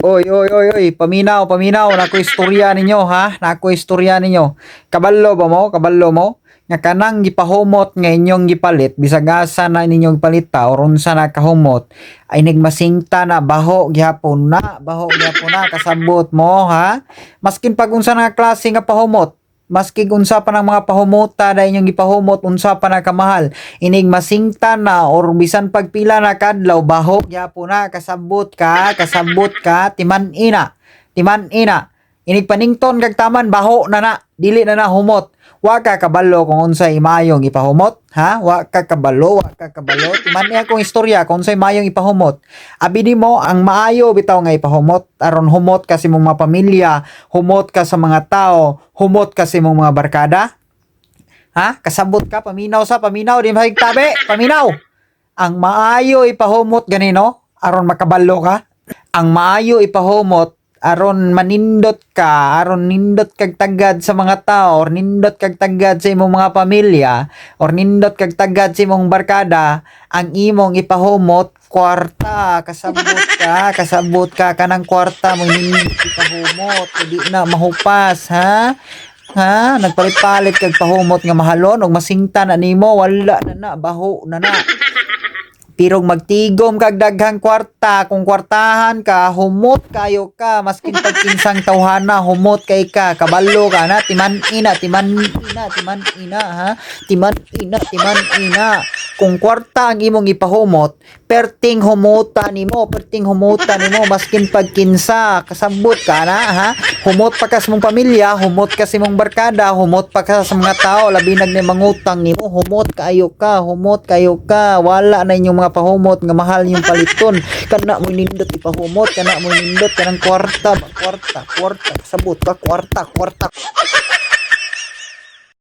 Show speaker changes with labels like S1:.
S1: Oy, oy, oy, oy, paminaw, paminaw, nako istorya ninyo ha, nako istorya ninyo. Kabalo ba mo? Kabalo mo? Nga kanang gipahumot nga inyong gipalit, bisag asa na ninyong palita or unsa na kahumot, ay nagmasingta na baho gihapon na, baho gihapon na kasabot mo ha. Maskin pag unsa na klase nga pahumot, maski unsa pa ng mga pahumuta na inyong gipahumot unsa pa na kamahal inig masingta na or bisan pagpila na kadlaw baho gyapon na kasabot ka kasabot ka timan ina timan ina inig panington kag taman baho na na dili na na humot. Wa ka kabalo kung unsay mayong ipahumot ha? Wa ka kabalo wa ka kabalo. Timan niya kung istorya kung unsay mayong ipahumot. Abi nimo ang maayo bitaw nga ipahumot. Aron humot kasi mong mga pamilya humot ka sa mga tao humot kasi mong mga barkada. Ha? Kasabot ka paminaw sa paminaw di mahigtabi paminaw. Ang maayo ipahumot ganino? Aron makabalo ka? Ang maayo ipahumot aron manindot ka aron nindot kag tagad sa mga tao or nindot kag tagad sa imong mga pamilya or nindot kag tagad sa imong barkada ang imong ipahumot kwarta kasabot ka kasabot ka kanang kwarta mo nindot ipahumot di na mahupas ha? Ha? Nagpalit-palit kag pahumot nga mahalon og masingta na nimo wala na na baho na na Pirong magtigom kag daghang kwarta, kung kwartahan ka, humot kayo ka, maskin pag kinsang tawhana, humot kay ka, kabalo ka na, timan ina, timan ina, timan ina, ha? Timan ina, timan ina. Kung kwarta ang imong ipahumot, perting humuta nimo, perting humuta nimo, maskin pag kinsa, kasabot ka na, ha? Humot pa ka sa mong pamilya, humot ka sa mong barkada, humot pa ka sa mga tao, labi nag na mangutang nimo, humot kayo ka, humot kayo ka, wala na inyong mga pahumot nga mahal yung paliton. Kana mo nindot ipahumot, kana mo nindot kanang kwarta, kwarta, kwarta, sabot ka, kwarta, kwarta.